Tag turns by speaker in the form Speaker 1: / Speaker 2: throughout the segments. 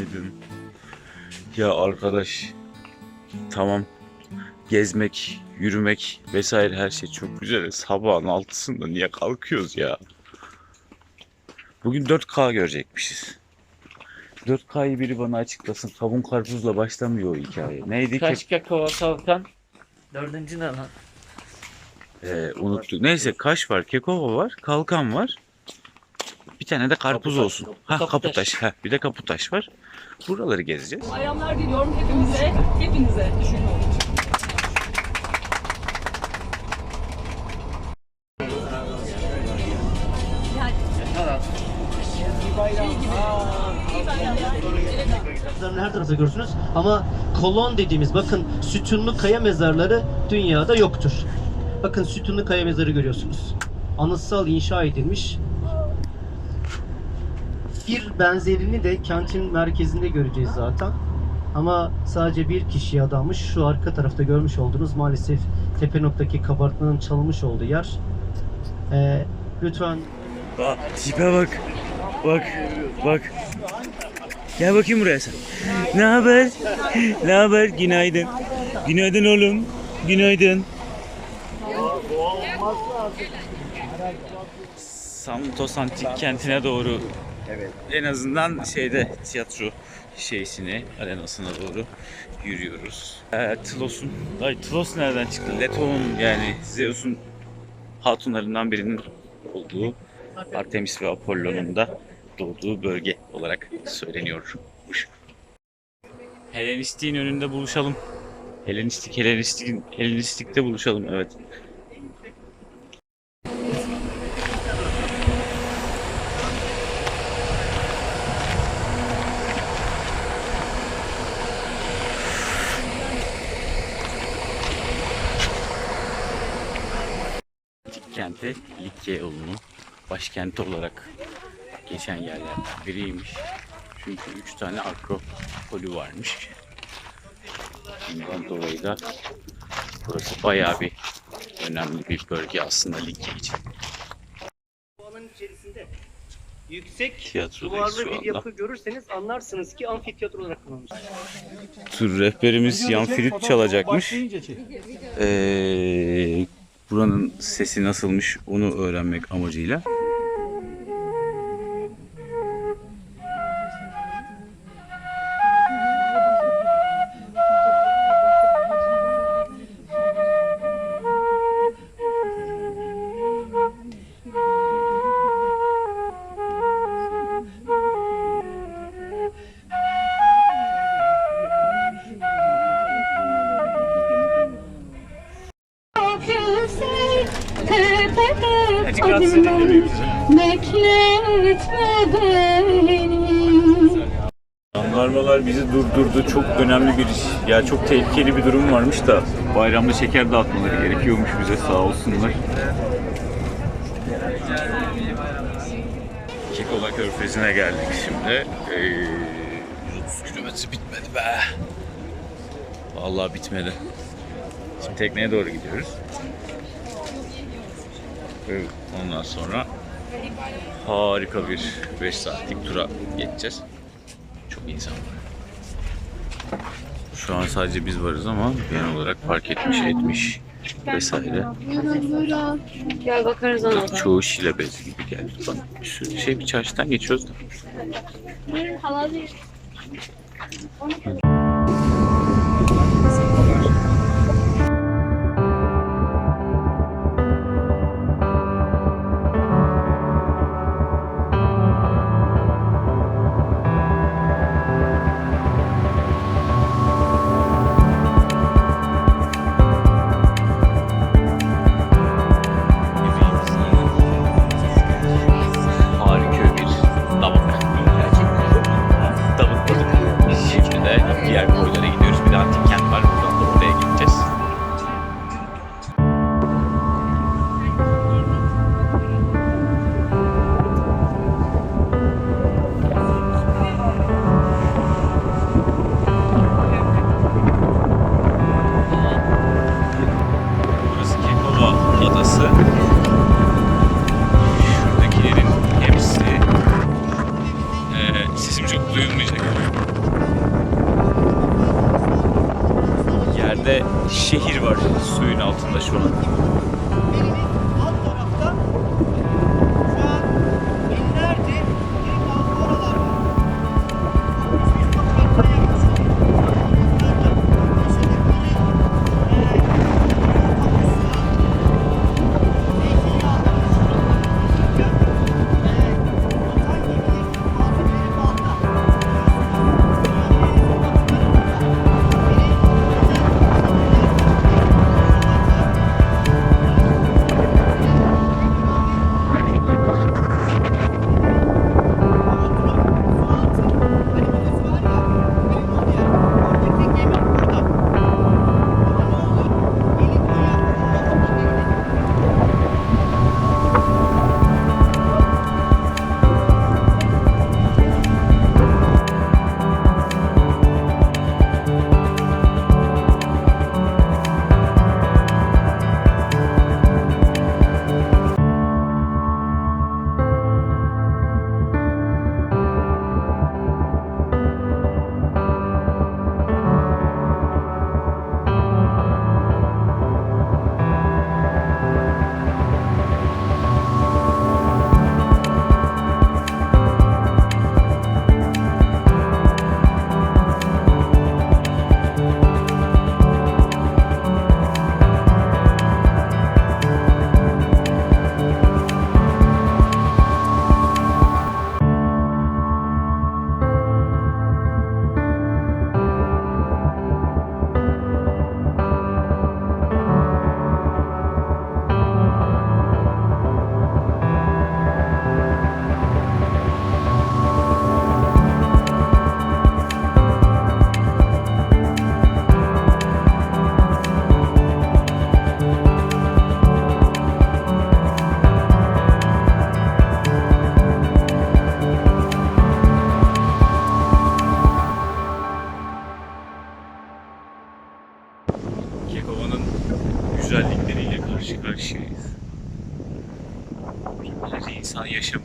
Speaker 1: Günaydın. Ya arkadaş tamam gezmek, yürümek vesaire her şey çok güzel. Sabahın altısında niye kalkıyoruz ya? Bugün 4K görecekmişiz. 4K'yı biri bana açıklasın. Kavun karpuzla başlamıyor o hikaye. Neydi ki?
Speaker 2: Kaç kakao kalkan? Dördüncü ne lan?
Speaker 1: Ee, unuttuk. Neyse kaş var, kekova var, kalkan var. Bir tane de karpuz
Speaker 2: Kaputaş.
Speaker 1: olsun. Ha
Speaker 2: Kaputaş.
Speaker 1: kaputaş. Ha, bir de kaputaş var. Buraları gezeceğiz.
Speaker 3: Bayramlar diliyorum hepimize, hepinize.
Speaker 4: Mezarını her tarafta görürsünüz ama kolon dediğimiz bakın sütunlu kaya mezarları dünyada yoktur. Bakın sütunlu kaya mezarı görüyorsunuz. Anıtsal inşa edilmiş. Bir benzerini de kentin merkezinde göreceğiz zaten. Ama sadece bir kişiye adanmış. Şu arka tarafta görmüş olduğunuz maalesef tepe noktaki kabartmanın çalınmış olduğu yer. Ee, lütfen
Speaker 1: Bak tipe bak. Bak. Bak. Gel bakayım buraya sen. Ne haber? Ne haber? Günaydın. Günaydın oğlum. Günaydın. Santos Antik kentine doğru en azından şeyde tiyatro şeysine, arenasına doğru yürüyoruz. Ee, Tlos'un, ay Tlos nereden çıktı? Leto'nun yani Zeus'un hatunlarından birinin olduğu Artemis ve Apollo'nun da doğduğu bölge olarak söyleniyormuş. Helenistik'in önünde buluşalım. Helenistik, Helenistik'in, Helenistik'te buluşalım evet. Antik kenti Yolunun başkenti olarak geçen yerlerden biriymiş. Çünkü üç tane akropolü varmış. Bundan dolayı da burası bayağı bir önemli bir bölge aslında Likya için.
Speaker 4: Bu alanın içerisinde yüksek
Speaker 1: Tiyatrodayız
Speaker 4: duvarlı bir yapı görürseniz anlarsınız ki amfiteyatro olarak kullanılmış.
Speaker 1: Tur rehberimiz yan flüt çalacakmış. Ee, buranın sesi nasılmış onu öğrenmek amacıyla.
Speaker 5: Bekletme beni
Speaker 1: Jandarmalar bizi durdurdu. Çok önemli bir iş. Ya çok tehlikeli bir durum varmış da bayramda şeker dağıtmaları gerekiyormuş bize sağ olsunlar. Kekola Körfezi'ne geldik şimdi. Ee, 130 kilometre bitmedi be. Vallahi bitmedi. Şimdi tekneye doğru gidiyoruz. Ve ondan sonra harika bir 5 saatlik tura geçeceğiz. Çok insan var. Şu an sadece biz varız ama genel olarak park etmiş etmiş vesaire.
Speaker 5: Gel bakarız ona da.
Speaker 1: Çoğu şile bezi gibi geldi bana. Bir sürü şey bir çarşıdan geçiyoruz da.
Speaker 5: Halal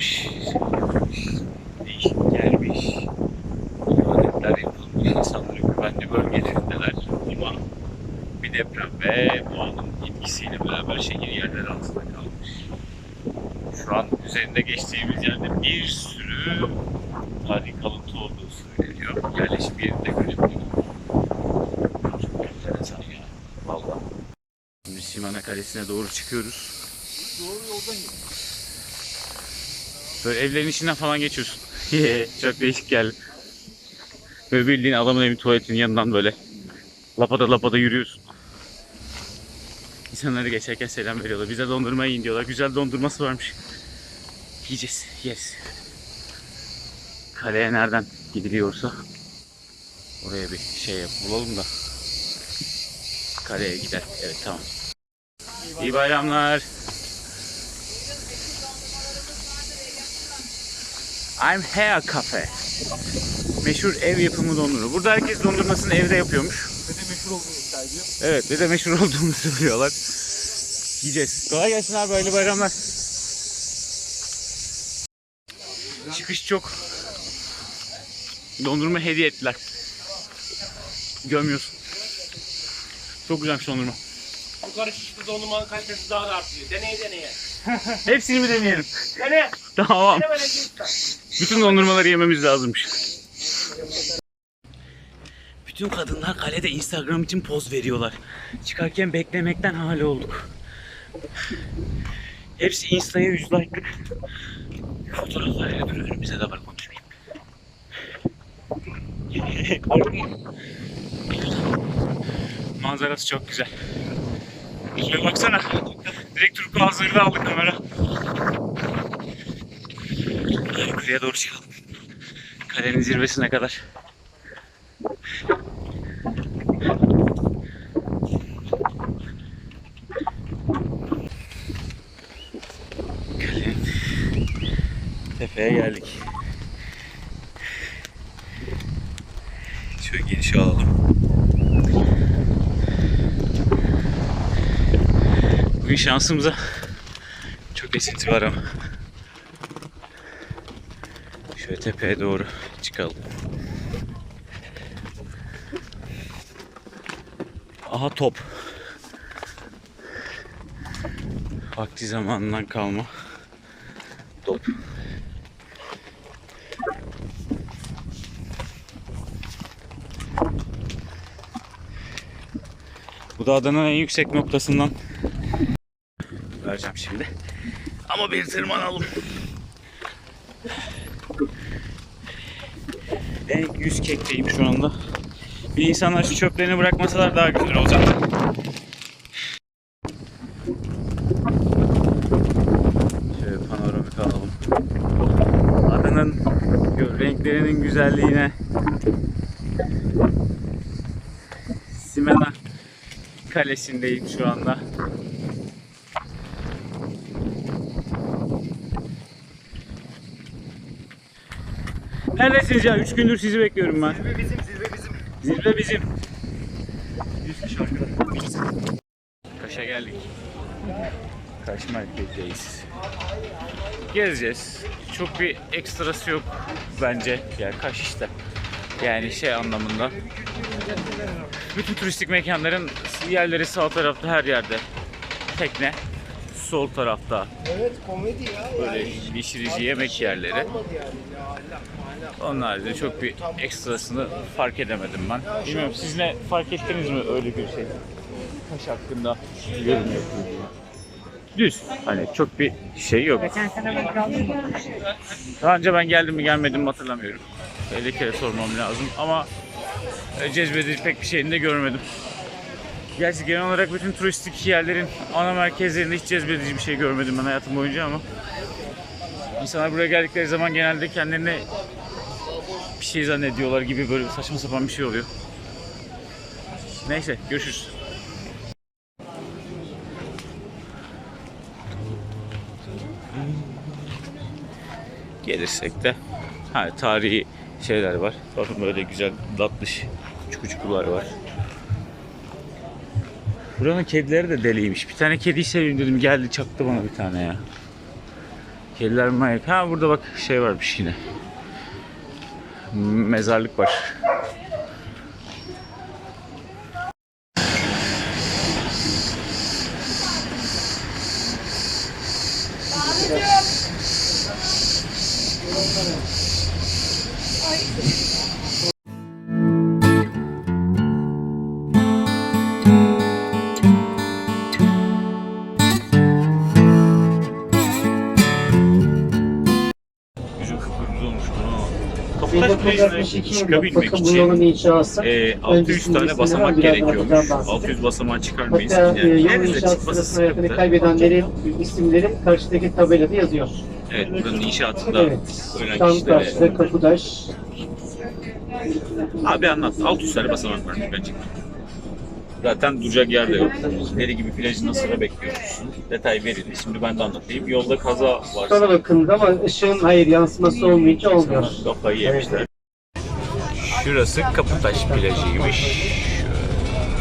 Speaker 1: yapmış, değişik gelmiş, ibadetler yapılmış, insanların güvenli bölgelerindeler ama bir deprem ve doğanın etkisiyle beraber şehir yerler altında kalmış. Şu an üzerinde geçtiğimiz yerde bir sürü tarihi kalıntı olduğu söyleniyor. Yerleşim yerinde görebiliyoruz. Çok enteresan ya. Vallahi. Şimdi Simana Kalesi'ne doğru çıkıyoruz. Doğru yoldan Böyle evlerin içinden falan geçiyorsun. Çok değişik geldi. Böyle bildiğin adamın evin tuvaletinin yanından böyle lapada lapada yürüyorsun. İnsanları geçerken selam veriyorlar. Bize dondurma yiyin diyorlar. Güzel dondurması varmış. Yiyeceğiz, yeriz. Kaleye nereden gidiliyorsa oraya bir şey yap, bulalım da kaleye gider. Evet tamam. İyi bayramlar. I'm Hair Cafe. Meşhur ev yapımı dondurma. Burada herkes dondurmasını evde yapıyormuş.
Speaker 6: Dede meşhur olduğunu iddia ediyor.
Speaker 1: Evet, dede meşhur olduğunu söylüyorlar. Yiyeceğiz. Kolay gelsin abi, hayırlı bayramlar. Çıkış çok. Dondurma hediye ettiler. Gömüyorsun. Çok güzelmiş dondurma.
Speaker 6: Bu karışıklı dondurmanın kalitesi daha da artıyor. Deneye deneye.
Speaker 1: Hepsini mi deneyelim?
Speaker 6: Dene.
Speaker 1: Tamam.
Speaker 6: Dene böyle.
Speaker 1: Bütün dondurmaları yememiz lazımmış. Bütün kadınlar kalede Instagram için poz veriyorlar. Çıkarken beklemekten hali olduk. Hepsi Insta'ya 100 like'lık. Fotoğraflar dur önümüzde de var konuşmayayım. Manzarası çok güzel. Şöyle baksana. Direkt turkuazları aldı kamera. Yukarıya doğru çıkalım. Kalenin zirvesine kadar. Kalenin tepeye geldik. Şöyle geniş alalım. Bugün şansımıza çok esinti var ama tepeye doğru çıkalım. Aha top. Vakti zamanından kalma. Top. Bu da Adana'nın en yüksek noktasından vereceğim şimdi. Ama bir tırmanalım. En yüz kekteyim şu anda. Bir insanlar şu çöplerini bırakmasalar daha güzel olacak. Şöyle panoramik alalım. Adanın renklerinin güzelliğine Simena Kalesi'ndeyim şu anda. Neredesiniz ya? Üç gündür sizi bekliyorum ben. Zirve bizim, zirve bizim. Zirve bizim. 100 kişi arkada. Kaş'a geldik. Kaş merkezdeyiz. Gezeceğiz. Çok bir ekstrası yok bence. Yani Kaş işte. Yani şey anlamında. Bütün turistik mekanların yerleri sağ tarafta her yerde. Tekne. Sol tarafta
Speaker 6: Evet komedi ya.
Speaker 1: böyle pişirici yemek yerleri. Onun haricinde çok bir ekstrasını fark edemedim ben. Bilmiyorum siz ne fark ettiniz mi öyle bir şey? Taş hakkında yorum yapıyorsunuz. Düz. Hani çok bir şey yok. Daha önce ben geldim mi gelmedim mi hatırlamıyorum. 50 kere sormam lazım ama e, cezbedici pek bir şeyini de görmedim. Gerçi genel olarak bütün turistik yerlerin ana merkezlerinde hiç cezbedici bir şey görmedim ben hayatım boyunca ama İnsanlar buraya geldikleri zaman genelde kendilerini bir şey zannediyorlar gibi böyle saçma sapan bir şey oluyor. Neyse görüşürüz. Gelirsek de ha, tarihi şeyler var. Bakın böyle güzel tatlış çukuçukular var. Buranın kedileri de deliymiş. Bir tane kediyi seveyim dedim geldi çaktı bana bir tane ya. Kediler manyak. Ha burada bak şey varmış yine. Mezarlık var. Yüzüm Plajı'na çıkabilmek için e, 600
Speaker 4: Öncesinde
Speaker 1: tane basamak gerekiyormuş.
Speaker 4: daha bahsedeyim.
Speaker 1: 600 basamağı çıkarmayız.
Speaker 4: Hatta e,
Speaker 1: Yani
Speaker 4: yolun
Speaker 1: Gideriz de
Speaker 4: inşaat
Speaker 1: çıkması
Speaker 4: sırasında hayatını
Speaker 1: sıkıntı.
Speaker 4: kaybedenlerin isimleri karşıdaki tabelada yazıyor.
Speaker 1: Evet buranın inşaatında
Speaker 4: Evet.
Speaker 1: ölen
Speaker 4: Tam
Speaker 1: kişilere.
Speaker 4: karşıda Kapıdaş.
Speaker 1: Abi anlat. 600 tane basamak varmış bence. Zaten duracak yer de yok. Deli gibi plajın sıra bekliyoruz. Detay verildi. Şimdi ben de anlatayım. Yolda kaza
Speaker 4: Sana
Speaker 1: var.
Speaker 4: bakın ama ışığın hayır yansıması olmayınca olmuyor.
Speaker 1: Kafayı yemişler. Şurası Kaputaş plajıymış.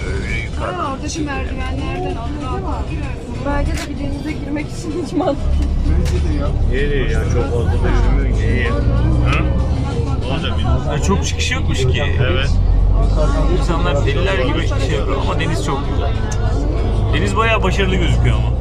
Speaker 1: Şöyle yukarıdan.
Speaker 3: Oradaki merdivenlerden atla Bence de bir denize girmek için hiç mantıklı.
Speaker 1: Nereye ya? Çok fazla da yürümüyor ki. Ha? Ya çok çıkış yokmuş ki. Evet. İnsanlar deliler gibi şey yapıyor ama deniz çok güzel. Deniz bayağı başarılı gözüküyor ama.